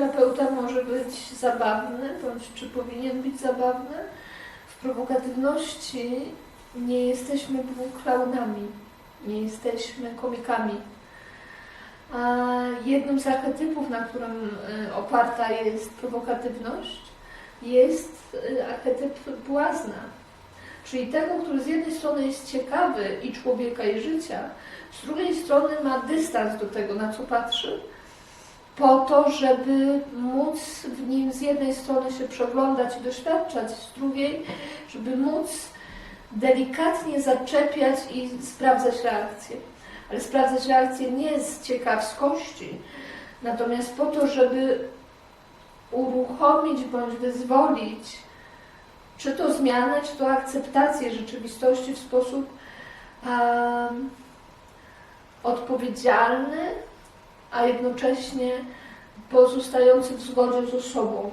terapeuta może być zabawny, bądź czy powinien być zabawny. W prowokatywności nie jesteśmy klaunami, nie jesteśmy komikami. A jednym z archetypów, na którym y, oparta jest prowokatywność, jest y, archetyp błazna. Czyli tego, który z jednej strony jest ciekawy i człowieka, i życia, z drugiej strony ma dystans do tego, na co patrzy, po to, żeby móc w nim z jednej strony się przeglądać i doświadczać, z drugiej, żeby móc delikatnie zaczepiać i sprawdzać reakcję. Ale sprawdzać reakcję nie z ciekawskości, natomiast po to, żeby uruchomić bądź wyzwolić czy to zmianę, czy to akceptację rzeczywistości w sposób um, odpowiedzialny, a jednocześnie pozostający w zgodzie ze sobą.